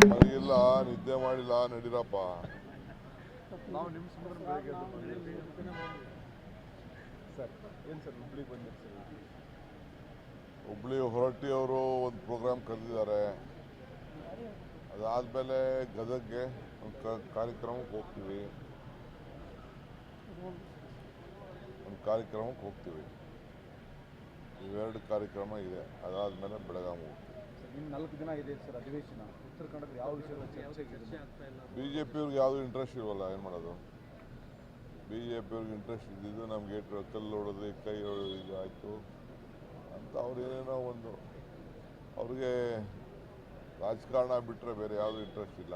ಮಲಗಿಲ್ಲ ನಿದ್ದೆ ಮಾಡಿಲ್ಲ ನಡೀರಪ್ಪ. ಹುಬ್ಳಿ ಹೊರಟ್ಟಿ ಅವರು ಒಂದು ಪ್ರೋಗ್ರಾಮ್ ಕರೆದಿದ್ದಾರೆ. ಅದಾದಮೇಲೆ ಗದಗ್ಗೆ ಒಂದು ಕಾರ್ಯಕ್ರಮಕ್ಕೆ ಹೋಗ್ತೀವಿ. ಒಂದು ಕಾರ್ಯಕ್ರಮಕ್ಕೆ ಹೋಗ್ತೀವಿ. ಇವೆರಡು ಕಾರ್ಯಕ್ರಮ ಇದೆ. ಅದಾದ್ಮೇಲೆ ಬೆಳಗಾವಿ ಹೋಗ್ತೀವಿ. ಇನ್ನು ನಾಲ್ಕು ದಿನ ಇದೆ ಸರ್ ಅಧಿವೇಶನ. ಉತ್ತರ ಕನ್ನಡದ ಯಾವ ವಿಷಯದ ಚರ್ಚೆ? ಬಿ ಜೆ ಪಿಯವ್ರಿಗೆ ಯಾವುದೂ ಇಂಟ್ರೆಸ್ಟ್ ಇರೋಲ್ಲ ಏನು ಮಾಡೋದು? ಬಿ ಜೆ ಪಿಯವ್ರಿಗೆ ಇಂಟ್ರೆಸ್ಟ್ ಇದ್ದಿದ್ದು ನಮಗೆ ಕಲ್ಲು ಹೊಡೆದು ಕೈ ಹೊಡೆದು ಇದು ಆಯಿತು ಅಂತ ಅವ್ರು ಏನೇನೋ ಒಂದು ಅವ್ರಿಗೆ ರಾಜಕಾರಣ ಬಿಟ್ಟರೆ ಬೇರೆ ಯಾವುದು ಇಂಟ್ರೆಸ್ಟ್ ಇಲ್ಲ.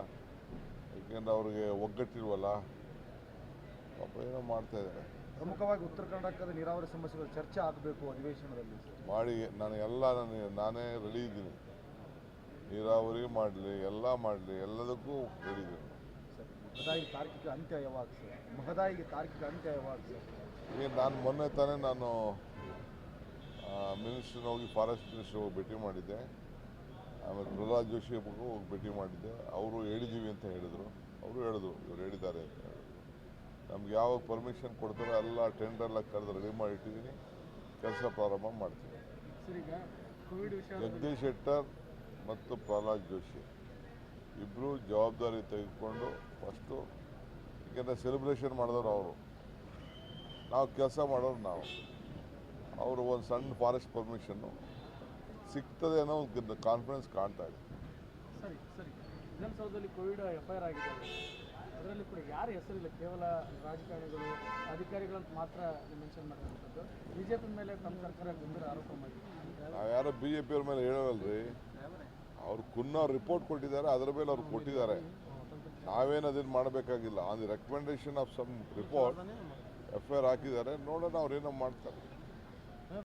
ಏಕೆಂದ್ರೆ ಅವ್ರಿಗೆ ಒಗ್ಗಟ್ಟಿರುವಲ್ಲ ಪಾಪ ಏನೋ ಮಾಡ್ತಾ ಇದ್ದಾರೆ. ಪ್ರಮುಖವಾಗಿ ಉತ್ತರ ಕರ್ನಾಟಕದ ನೀರಾವರಿ ಸಮಸ್ಯೆಗಳ ಚರ್ಚೆ ಆಗಬೇಕು ಅಧಿವೇಶನದಲ್ಲಿ ಮಾಡಿ ನಾನು ಎಲ್ಲ ನಾನು ನಾನೇ ರೆಡಿ ಇದ್ದೀನಿ. ನೀರಾವರಿ ಮಾಡಲಿ ಎಲ್ಲ ಮಾಡಲಿ ಎಲ್ಲದಕ್ಕೂ ರೆಡಿ ಇದ್ದೀನಿ ಸರ್ ಮಹದಾಯಿ ತಾರ್ಕಿಕ ಅಂತ್ಯ ಯಾವಾಗ ಸರ್ ಮಹದಾಯಿಗೆ ತಾರ್ಕಿಕ ಅಂತ್ಯ ಯಾವಾಗ ಸರ್ ಈಗ ನಾನು ಮೊನ್ನೆ ತಾನೇ ನಾನು ಮಿನಿಸ್ಟ್ರಿನ ಹೋಗಿ ಫಾರೆಸ್ಟ್ ಮಿನಿಸ್ಟ್ರಿ ಹೋಗಿ ಭೇಟಿ ಮಾಡಿದ್ದೆ. ಆಮೇಲೆ ಪ್ರಹ್ಲಾದ್ ಜೋಶಿ ಹೋಗಿ ಭೇಟಿ ಮಾಡಿದ್ದೆ. ಅವರು ಹೇಳಿದ್ದೀವಿ ಅಂತ ಹೇಳಿದರು. ಅವರು ಹೇಳಿದ್ರು ಇವರು ಹೇಳಿದ್ದಾರೆ ಅಂತ ಹೇಳಿದ್ರು. ನಮ್ಗೆ ಯಾವಾಗ ಪರ್ಮಿಷನ್ ಕೊಡ್ತಾರೋ ಎಲ್ಲ ಟೆಂಡರ್ಲ ಕರೆದು ರೆಡಿ ಮಾಡಿ ಇಟ್ಟಿದ್ದೀನಿ. ಕೆಲಸ ಪ್ರಾರಂಭ ಮಾಡ್ತೀನಿ. ಜಗದೀಶ್ ಶೆಟ್ಟರ್ ಮತ್ತು ಪ್ರಹ್ಲಾದ್ ಜೋಶಿ. ಇಬ್ಬರು ಜವಾಬ್ದಾರಿ ತೆಗೆದುಕೊಂಡು ಫಸ್ಟು ಏಕೆಂದರೆ ಸೆಲೆಬ್ರೇಷನ್ ಮಾಡಿದವರು ಅವರು. ನಾವು ಕೆಲಸ ಮಾಡೋರು ನಾವು. ಅವರು ಒಂದು ಸಣ್ಣ ಫಾರೆಸ್ಟ್ ಪರ್ಮಿಷನ್ನು ಸಿಗ್ತದೆ ಅನ್ನೋ ಒಂದು ಕಾನ್ಫಿಡೆನ್ಸ್ ಕಾಣ್ತಾ ಇದೆ. ಸರಿ ಸರಿ. ವಿಧಾನಸೌಧದಲ್ಲಿ ಕೋವಿಡ್ ಎಫ್ ಐ ಆರ್ ಆಗಿದೆ. ಅದರಲ್ಲಿ ಕೂಡ ಯಾರ ಹೆಸರಿಲ್ಲ? ಕೇವಲ ರಾಜಕಾರಣಿಗಳು ಅಧಿಕಾರಿಗಳಂತ ಮಾತ್ರ ಮೆನ್ಷನ್ ಮಾಡಿರುವಂಥದ್ದು. ಬಿ ಜೆ ಪಿ ಮೇಲೆ ತಮ್ಮ ಸರ್ಕಾರ ಗಂಭೀರ ಆರೋಪ ಮಾಡಿದೆ. ನಾವು ಯಾರೋ ಬಿ ಜೆ ಪಿಯವ್ರ ಮೇಲೆ ಹೇಳೋವಲ್ರಿ ಅವ್ರು ಕುನ್ನ ರಿಪೋರ್ಟ್ ಕೊಟ್ಟಿದ್ದಾರೆ, ಅದರ ಮೇಲೆ ಅವ್ರು ಕೊಟ್ಟಿದ್ದಾರೆ. ನಾವೇನು ಅದನ್ನು ಮಾಡಬೇಕಾಗಿಲ್ಲ. On the recommendation of some report F I R ಹಾಕಿದ್ದಾರೆ. ನೋಡೋಣ ಅವ್ರೇನೋ ಮಾಡ್ತಾರೆ.